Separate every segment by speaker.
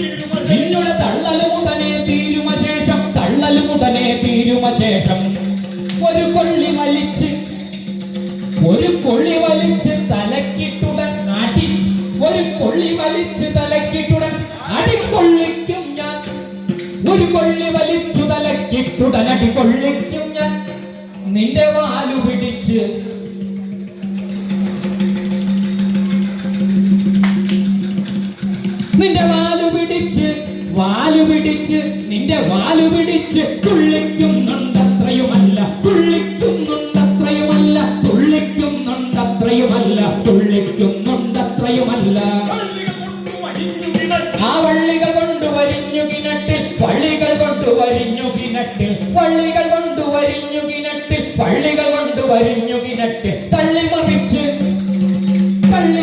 Speaker 1: നിന്നുടെ തള്ളലുമുടനെ തീരുമശേഷം തള്ളലുമുടനെ തീരുമശേഷം ഒരു കൊള്ളി വലിച്ച് ഒരു കൊള്ളി വലിച്ച് തലക്കിട്ടുടൻ അടി ഒരു കൊള്ളി വലിച്ച് തലക്കിട്ടുടൻ അടിക്കൊള്ളിക്കും ഞാൻ. ഒരു കൊള്ളി വലിച്ചു തലക്കിട്ടുടൻ അടിക്കൊള്ളിക്കും ഞാൻ. നിന്റെ വാലു പിടിച്ച് നിന്റെ വാലു വാലു പിടിച്ച് നിന്റെ വാലു പിടിച്ച് തുള്ളിക്കുന്നുണ്ടത്രയുമല്ല തുള്ളിക്കുന്നുണ്ടത്രയുമല്ല തുള്ളിക്കുന്നുണ്ടത്രയുമല്ല തുള്ളിക്കുന്നുണ്ടത്രയുമല്ല. ആ വള്ളികൾ കൊണ്ട് വരിഞ്ഞു കിണറ്റിൽ വള്ളികൾ കൊണ്ട് വരിഞ്ഞു കിണറ്റിൽ വള്ളികൾ കൊണ്ട് വരിഞ്ഞു കിണറ്റിൽ വള്ളികൾ കൊണ്ട് വരിഞ്ഞു കിണറ്റിൽ. തള്ളി മറിച്ച് തള്ളി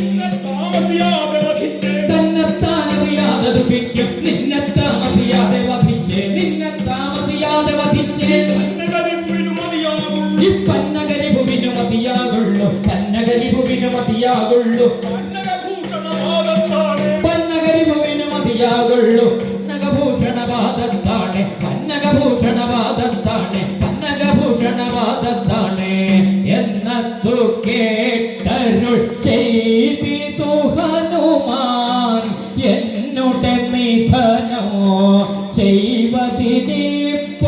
Speaker 1: നിന്നെ താമസിയാതെ വധിച്ച് നിന്നെ താമസിയാതെ വധിച്ച്. ഈ പന്നകരി ഭൂമിന് മതിയാകുള്ളൂ പന്നകരി ഭൂമിന് മതിയാകുള്ളൂ. പന്നകരി ഭൂമിന് മതിയാകുള്ളൂ പന്നകഭൂഷണവാദത്താണ് ചെയ്വതിപ്പോൾ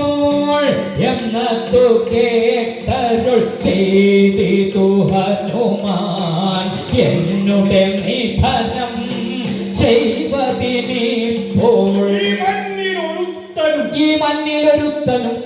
Speaker 1: എന്നതു കേട്ടരുൾ ചെയ്തിതു ഹനുമാൻ എന്നുടെ നിധനം ചെയ്വതിനിപ്പോൾ ഈ മണ്ണിലൊരുത്തനും ഈ മണ്ണിലൊരുത്തനും